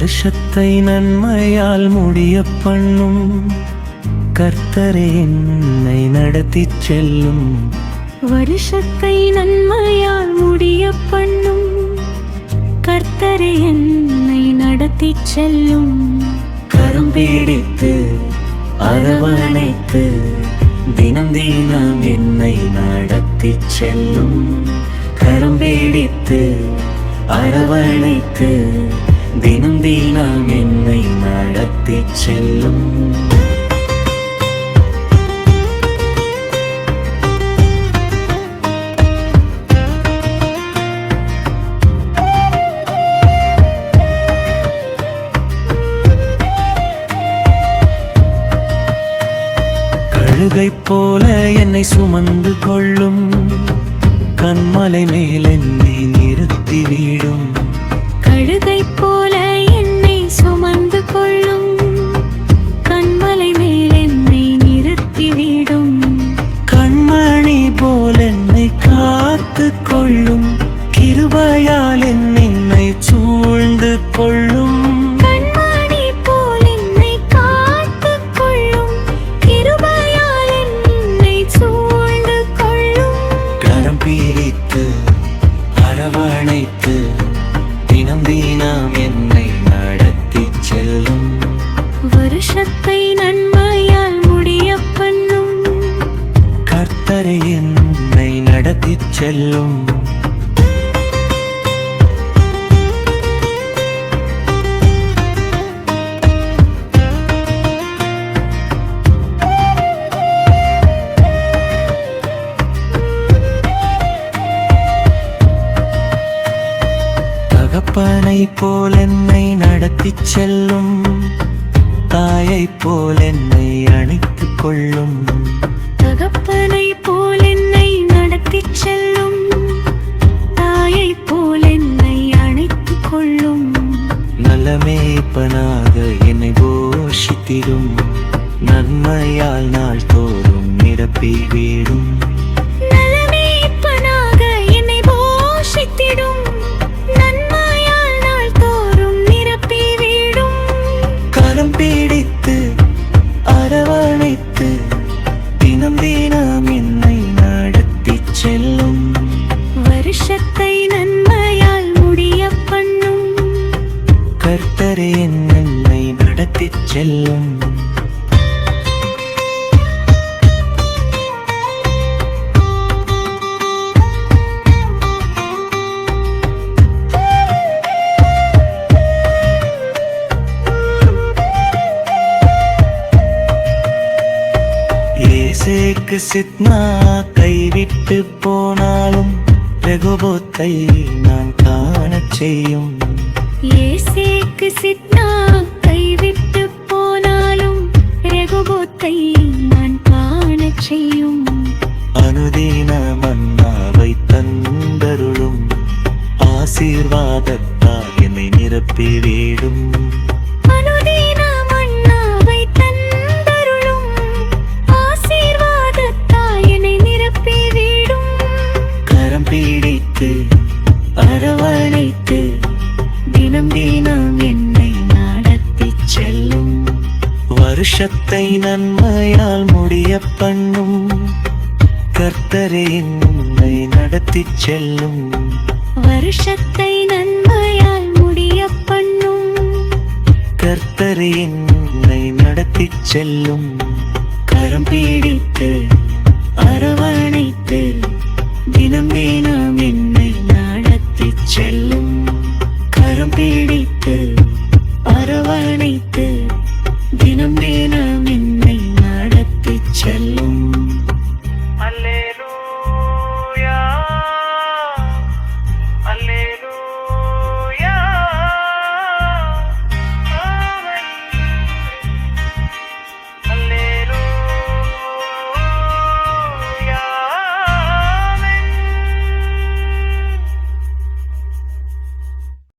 வருஷத்தை நன்மையால் முடிய பண்ணும் கர்த்தரே என்னை நடத்திச் செல்லும். வருஷத்தை நன்மையால் முடிய பண்ணும் கர்த்தரை என்னை நடத்திச் செல்லும். கரம் பிடித்து அரவணைத்து தினம் தினம் என்னை நடத்திச் செல்லும். கரம் பிடித்து அரவணைத்து தினம் தினம் என்னை நடத்தி செல்லும். கழுகை போல என்னை சுமந்து கொள்ளும். கண்மலை மேல் என்னை நிறுத்தி வீடும். கழுகை போல சூழ்ந்து கொள்ளும். கிருபையால் என்னை சூழ்ந்து கொள்ளும். அரவணைத்து என்னை செல்லும். தகப்பனை போல் என்னை நடத்தி செல்லும். தாயை போல் என்னை அணைத்துக் கொள்ளும். தகப்பனை போல என்னை நடத்திச் செல்லும் தாயை போல் என்னை அணைத்துக் கொள்ளும். நலமேப்பனாக என்னை போஷித்திடும். நன்மையால் நாள் தோறும் நிரப்பி வீடும். நலமேய்ப்பனாக செல்லும். இயேசுக்கு சித்னா கைவிட்டு போனாலும் ரகுபோத்தை நான் காணச் செய்யும். இயேசுக்கு சிட்னா கையில் நான் காணச் செய்யும். அனுதீன மன்னாவை தந்தருளும். ஆசீர்வாதத்தால் என்னை நிரப்பி வேடும். வருஷத்தை நன்மையால் முடிய பண்ணும். கர்த்தரே உன்னை நடத்தி செல்லும். வருஷத்தை நன்மையால் முடிய பண்ணும். கர்த்தரே உன்னை நடத்தி செல்லும். கரம் பீடித்து அரவணைத்து தினம் தினம் என்னை நடத்தி செல்லும். கரம் பீடித்து அரவணைத்து தினம் தினம்